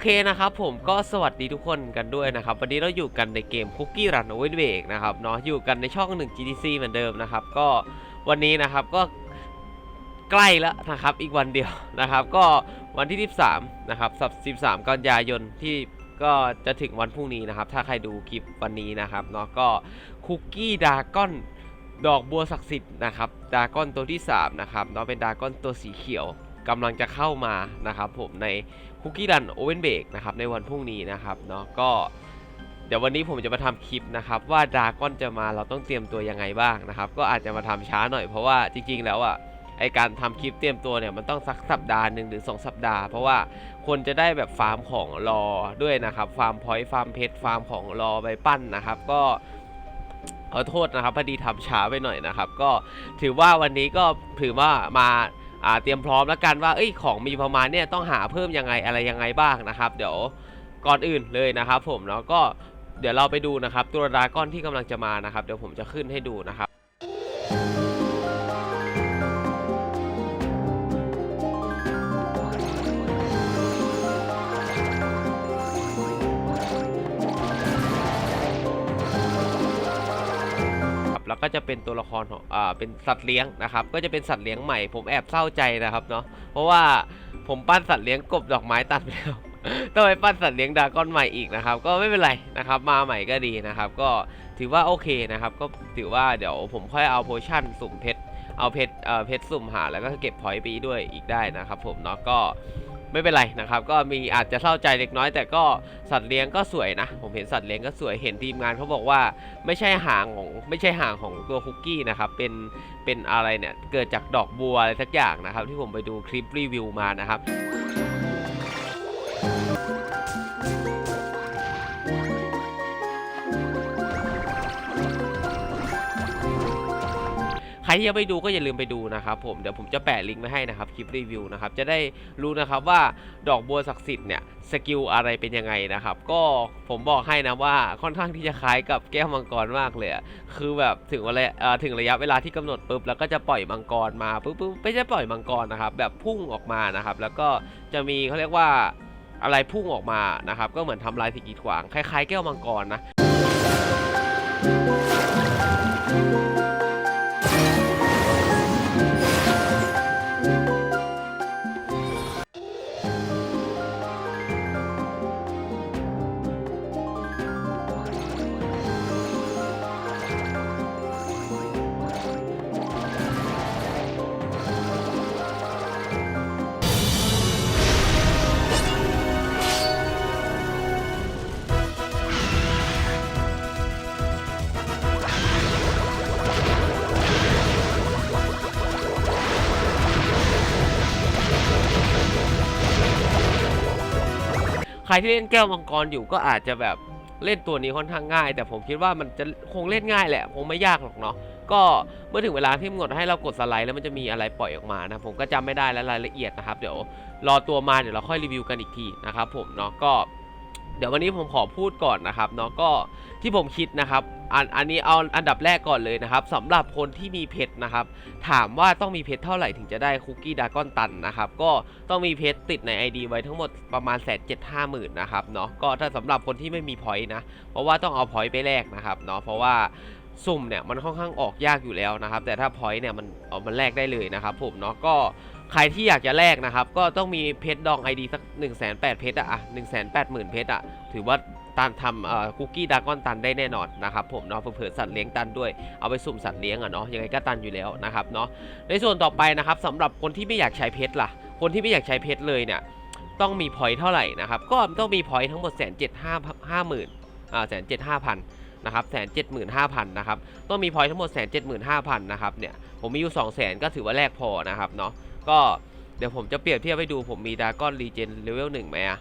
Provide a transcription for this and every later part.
เคนะครับผมก็สวัสดีทุกคนกันด้วยนะครับ วันนี้เราอยู่กันในเกม Cookie Run Away b a k นะครับเนาะอยู่กันในช่อง 1 GTC เหมือนเดิมนะครับ ก็วันนี้นะครับก็ใกล้แล้วนะครับอีกวันเดียวนะครับ ก็วันที่ 13 นะครับสัป13 กันยายนที่ก็จะถึงวันพรุ่งนี้นะครับ ถ้าใครดูคลิปวันนี้นะครับเนาะก็คุกกี้ดากอนดอกบัวศักดิ์สิทธิ์นะครับดากอนตัวที่ 3 นะครับเนาะเป็นดากอนตัวสีเขียว กำลังจะเข้ามานะครับผมในคุกกี้รันโอเวนเบกนะครับในวันพรุ่งนี้นะครับเนาะก็เดี๋ยววันนี้ผมจะมาทำคลิปนะครับว่าดาก้อนจะมาเราต้องเตรียมตัวยังไงบ้างนะครับ ก็อาจจะมาทำช้าหน่อยเพราะว่าจริง ๆ แล้วอะไอการทำคลิปเตรียมตัวเนี่ยมันต้องสักสัปดาห์หนึ่งหรือ 2 สัปดาห์ เพราะว่าคนจะได้แบบฟาร์มของรอด้วยนะครับฟาร์มพอยต์ฟาร์มเพชรฟาร์มของรอไปปั้นนะครับ ก็ขอโทษนะครับพอดีทำช้าไปหน่อยนะครับ ก็ถือว่าวันนี้ก็ถือว่ามา อ่าเตรียมพร้อมแล้วกันว่าเอ้ยของมีประมาณเนี่ยต้องหาเพิ่มยังไงอะไรยังไงบ้างนะครับ เดี๋ยวก่อนอื่นเลยนะครับ ผมเนาะก็เดี๋ยวเราไปดูนะครับตัวดราก้อนที่กำลังจะมานะครับ เดี๋ยวผมจะขึ้นให้ดูนะครับ ก็จะเป็นตัวละครของอ่าเป็นสัตว์เลี้ยงนะครับ ก็จะเป็นสัตว์เลี้ยงใหม่ ผมแอบเศร้าใจนะครับเนาะเพราะว่าผมปั้นสัตว์เลี้ยงกบดอกไม้ตัดไปแล้วต้องไปปั้นสัตว์เลี้ยงดาก้อนใหม่อีกนะครับ ก็ไม่เป็นไรนะครับ มาใหม่ก็ดีนะครับ ก็ถือว่าโอเคนะครับ ก็ถือว่าเดี๋ยวผมค่อยเอาโพชั่นสุ่มเพชรเอาเพชรเอ่อเพชรสุ่มหาแล้วก็เก็บพอยต์ไปด้วยอีกได้นะครับ ผมเนาะก็ ไม่เป็นไรนะครับ ก็มีอาจจะเศร้าใจเล็กน้อย แต่ก็สัตว์เลี้ยงก็สวยนะ ผมเห็นสัตว์เลี้ยงก็สวยเห็นทีมงานเขาบอกว่าไม่ใช่หางของไม่ใช่หางของตัวคุกกี้นะครับเป็นเป็นอะไรเนี่ยเกิดจากดอกบัวอะไรสักอย่างนะครับ ที่ผมไปดูคลิปรีวิวมานะครับ ครที่ยังไม่ดูก็อย่าลืมไปดูนะครับผมเดี๋ยวผมจะแปะลิงก์ไว้ให้นะครับคลิปรีวิวนะครับจะได้รู้นะครับว่าดอกบัวศักดิ์สิทธิ์เนี่ยสกิลอะไรเป็นยังไงนะครับ ก็ผมบอกให้นะว่าค่อนข้างที่จะคล้ายกับแก้วมังกรมากเลยคือแบบถึงเวลาเอ่อถึงระยะเวลาที่กำหนดปุ๊บแล้วก็จะปล่อยมังกรมาปุ๊บปุ๊บไม่ใช่ปล่อยมังกรนะครับ แบบพุ่งออกมานะครับ แล้วก็จะมีเขาเรียกว่าอะไรพุ่งออกมานะครับ ก็เหมือนทำลายสิ่งกีดขวางคล้ายๆ แก้วมังกรนะ ใครที่เล่นแก้วมังกรอยู่ก็อาจจะแบบเล่นตัวนี้ค่อนข้างง่าย แต่ผมคิดว่ามันจะคงเล่นง่ายแหละ คงไม่ยากหรอกเนาะก็เมื่อถึงเวลาที่มันกดให้เรากดสไลด์แล้วมันจะมีอะไรปล่อยออกมานะผมก็จำไม่ได้และรายละเอียดนะครับ เดี๋ยวรอตัวมาเดี๋ยวเราค่อยรีวิวกันอีกทีนะครับผมเนาะก็ เดี๋ยววันนี้ผมขอพูดก่อนนะครับเนาะก็ที่ผมคิดนะครับอันอันนี้เอาอันดับแรกก่อนเลยนะครับสำหรับคนที่มีเพชรนะครับ ถามว่าต้องมีเพชรเท่าไหร่ถึงจะได้คุกกี้ดากอนตันนะครับก็ต้องมีเพชรติดใน ID ไว้ทั้งหมดประมาณแสนเจ็ดห้าหมื่นนะครับเนาะก็ถ้าสำหรับคนที่ไม่มีพอยต์นะ เพราะว่าต้องเอาพอยต์ไปแลกนะครับเนาะเพราะว่าสุ่มเนี่ยมันค่อนข้างออกยากอยู่แล้วนะครับ แต่ถ้าพอยต์เนี่ยมันเอามันแลกได้เลยนะครับผมเนาะก็ ใครที่อยากจะแลกนะครับ ก็ต้องมีเพชรดอง ID สัก1 8 0 0 0เพชรอะ1 8 0 0 0 0เพชรอะถือว่าตันทำคุกกี้ดากอนตันได้แน่นอนนะครับผมเนาะเผื่อสัตว์เลี้ยงตันด้วยเอาไปสุ่มสัตว์เลี้ยงอะเนาะยังไงก็ตันอยู่แล้วนะครับเนาะในส่วนต่อไปนะครับสำหรับคนที่ไม่อยากใช้เพชรล่ะ คนที่ไม่อยากใช้เพชรเลยเนี่ยต้องมีพอยต์เท่าไหร่นะครับก็ต้องมีพอยต์ทั้งหมดแสนเจ็ดห้าห้าหมื่นอ่าแสนเจ็ดห้าพันนะครับแสนเจ็ดหมื่นห้าพันนะครับต้องมีพอยต์ทั้งหมดแสนเจ็ดหมื่นห้าพันนะครับเนี่ยผมมีอยู่สองแสนก็ถือว่าแลกพอนะครับเนาะ ก็เดี๋ยวผมจะเปรียบเทียบให้ดูผมมีดากอนรีเจนเลเวลหนึ่งไหมอะ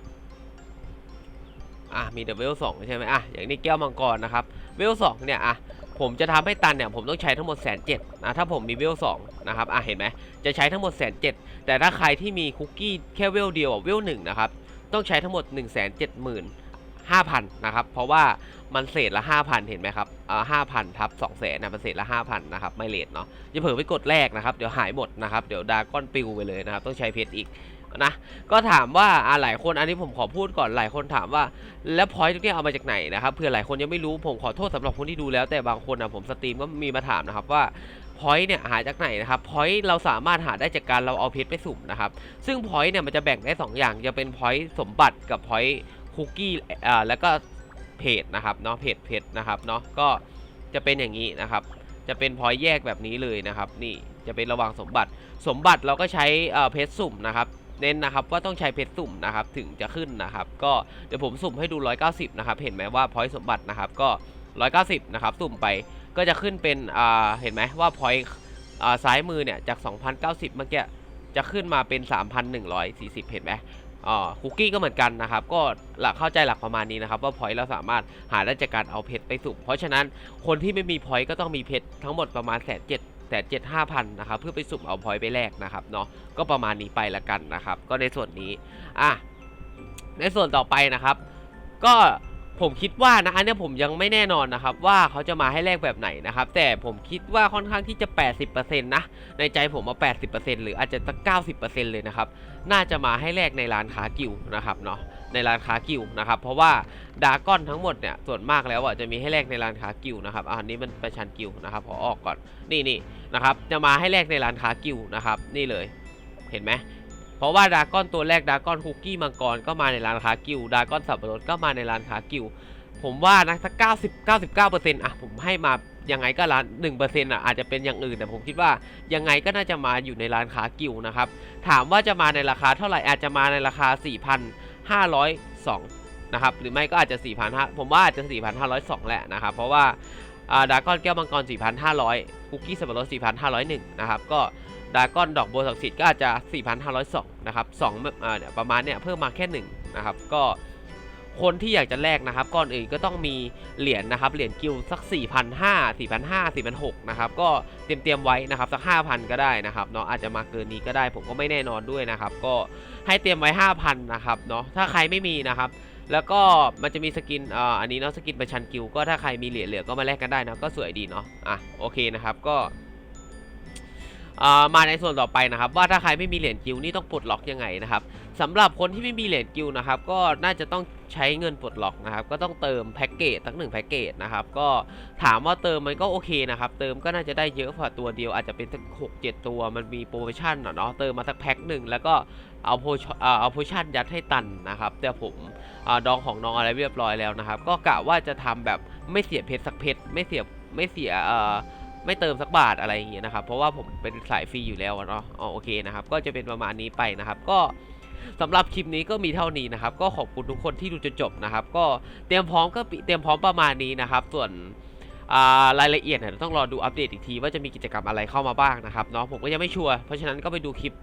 อะมีเดเวลสองใช่ไหมอะอย่างนี้แก้วมังกรนะครับเวลสองเนี่ยอะผมจะทำให้ตันเนี่ยผมต้องใช้ทั้งหมดแสนเจ็ดนะถ้าผมมีเวลสองนะครับอะเห็นไหมจะใช้ทั้งหมดแสนเจ็ดแต่ถ้าใครที่มีคุกกี้แค่เวลเดียวเวลหนึ่งนะครับต้องใช้ทั้งหมด1นึ่งแสนเจ็ดหมื่น ห้าพันนะครับเพราะว่ามันเศษละห้าพันเห็นไหมครับอ่าห้าพันทับสองแสนนะมันเศษละห้าพันนะครับไม่เลทเนาะอย่าเผลอไปกดแรกนะครับเดี๋ยวหายหมดนะครับเดี๋ยวดากอนปิวไปเลยนะครับต้องใช้เพชรอีกนะก็ถามว่าอ่าหลายคนอันนี้ผมขอพูดก่อนหลายคนถามว่า แล้วพอยต์ตรงเนี้ยเอามาจากไหนนะครับเผื่อหลายคนยังไม่รู้ผมขอโทษสำหรับคนที่ดูแล้วแต่บางคนอะผมสตรีมก็มีมาถามนะครับว่าพอยต์เนี่ยหาจากไหนนะครับพอยต์เราสามารถหาได้จากการเราเอาเพชรไปสุ่มนะครับซึ่งพอยต์เนี่ยมันจะแบ่งได้สองอย่างจะเป็นพอยต์สมบัติกับพอยต์ คุกกี้อ่าแล้วก็เพจนะครับเนาะเพจเพจนะครับเนาะก็จะเป็นอย่างนี้นะครับ จะเป็นพอยแยกแบบนี้เลยนะครับนี่จะเป็นระหว่างสมบัติ สมบัติเราก็ใช้เอ่อเพชรสุ่มนะครับเน้นนะครับว่าต้องใช้เพชรสุ่มนะครับถึงจะขึ้นนะครับ ก็เดี๋ยวผมสุ่มให้ดู 190 นะครับ เห็นไหมว่าพอยสมบัตินะครับก็ 190 นะครับสุ่มไปก็จะขึ้นเป็นอ่าเห็นไหมว่าพอยอ่าซ้ายมือเนี่ยจาก 2,090 เมื่อกี้จะขึ้นมาเป็น 3,140 เห็นไหม คุกกี้ก็เหมือนกันนะครับ ก็หลักเข้าใจหลักประมาณนี้นะครับ ว่าพอยต์เราสามารถหาได้จากการเอาเพชรไปสุ่มเพราะฉะนั้นคนที่ไม่มีพอยต์ก็ต้องมีเพชรทั้งหมดประมาณแสนเจ็ดแสนเจ็ดห้าพันนะครับเพื่อไปสุ่มเอาพอยต์ไปแลกนะครับเนาะก็ประมาณนี้ไปละกันนะครับ ก็ในส่วนนี้อะในส่วนต่อไปนะครับ ก็ ผมคิดว่านะอันนี้ผมยังไม่แน่นอนนะครับว่าเขาจะมาให้แลกแบบไหนนะครับ แต่ผมคิดว่าค่อนข้างที่จะ 80%นะในใจผมว่า80%หรืออาจจะตั้ง90%เลยนะครับน่าจะมาให้แลกในร้านค้ากิวนะครับเนาะในร้านค้ากิวนะครับเพราะว่าดาก้อนทั้งหมดเนี่ยส่วนมากแล้วอะจะมีให้แลกในร้านค้ากิวนะครับอะอันนี้มันประชันกิวนะครับขอออกก่อนนี่นี่นะครับจะมาให้แลกในร้านค้ากิวนะครับนี่เลยเห็นไหม เพราะว่าดาก้อนตัวแรกดาก้อนคุกกี้มังกรก็มาในร้านค้ากิวดาก้อนสับปะรดก็มาในร้านค้ากิวผมว่านะสัก90 99%อะผมให้มายังไงก็ร้าน1%อะอาจจะเป็นอย่างอื่นแต่ผมคิดว่ายังไงก็น่าจะมาอยู่ในร้านค้ากิวนะครับถามว่าจะมาในราคาเท่าไหร่อาจจะมาในราคา 4,502นะครับหรือไม่ก็อาจจะ4,500ผมว่าอาจจะ 4,502 แหละนะครับเพราะว่าดากอนแก้วมังกร 4,500คุกกี้สับปะรด4,501นะครับก็ ดากอนดอกบัวศักดิ์สิทธิ์ก็อาจจะ 4,502 นะครับ2อ่าเนี่ยประมาณเนี่ยเพิ่มมาแค่ 1 นะครับ ก็คนที่อยากจะแลกนะครับ ก่อนอื่นก็ต้องมีเหรียญนะครับ เหรียญกิลสัก 4,500 4,500 4,600นะครับ ก็เตรียมเตรียมไว้นะครับ สัก 5,000 ก็ได้นะครับเนาะอาจจะมาเกินนี้ก็ได้ผมก็ไม่แน่นอนด้วยนะครับ ก็ให้เตรียมไว้ 5,000 นะครับเนาะถ้าใครไม่มีนะครับ แล้วก็มันจะมีสกินอ่าอันนี้เนาะสกินประชันกิลก็ถ้าใครมีเหรียญเหลือก็มาแลกกันได้นะก็สวยดีเนาะอะโอเคนะครับก็ มาในส่วนต่อไปนะครับ ว่าถ้าใครไม่มีเหรียญกิลนี่ต้องปลดล็อกยังไงนะครับสำหรับคนที่ไม่มีเหรียญกิลนะครับก็น่าจะต้องใช้เงินปลดล็อกนะครับ ก็ต้องเติมแพ็กเกจตั้งหนึ่งแพ็กเกจนะครับ ก็ถามว่าเติมมันก็โอเคนะครับ เติมก็น่าจะได้เยอะกว่าตัวเดียวอาจจะเป็นสักหกเจ็ดตัวมันมีโปรโมชั่นเนาะเติมมาสักแพ็คหนึ่งแล้วก็เอาโพเอาโพชั่นยัดให้ตันนะครับ แต่ผมอดองของน้องอะไรเรียบร้อยแล้วนะครับ ก็กะว่าจะทำแบบไม่เสียเพชรสักเพชรไม่เสียไม่เสียเอ่อ ไม่เติมสักบาทอะไรอย่างเงี้ยนะครับเพราะว่าผมเป็นสายฟรีอยู่แล้วเนาะอ๋อโอเคนะครับก็จะเป็นประมาณนี้ไปนะครับก็สำหรับคลิปนี้ก็มีเท่านี้นะครับ ก็ขอบคุณทุกคนที่ดูจนจบนะครับ ก็เตรียมพร้อมก็เตรียมพร้อมประมาณนี้นะครับ ส่วนารายละเอียดเนี่ยต้องรอดูอัปเดตอีกทีว่าจะมีกิจกรรมอะไรเข้ามาบ้างนะครับเนาะผมก็ยังไม่ชัวร์เพราะฉะนั้นก็ไปดูคลิป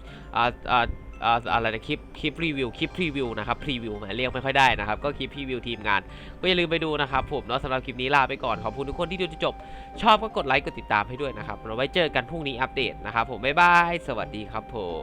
อะไรนะคลิปคลิปรีวิวคลิปรีวิวนะครับพรีวิวหมาเรียกไม่ค่อยได้นะครับ ก็คลิปพรีวิวทีมงาน ก็อย่าลืมไปดูนะครับผมเนาะสำหรับคลิปนี้ลาไปก่อน ขอบคุณทุกคนที่ดูจนจบ ชอบก็กดไลค์กดติดตามให้ด้วยนะครับเราไว้เจอกันพรุ่งนี้อัปเดตนะครับผมบ๊ายบายสวัสดีครับผม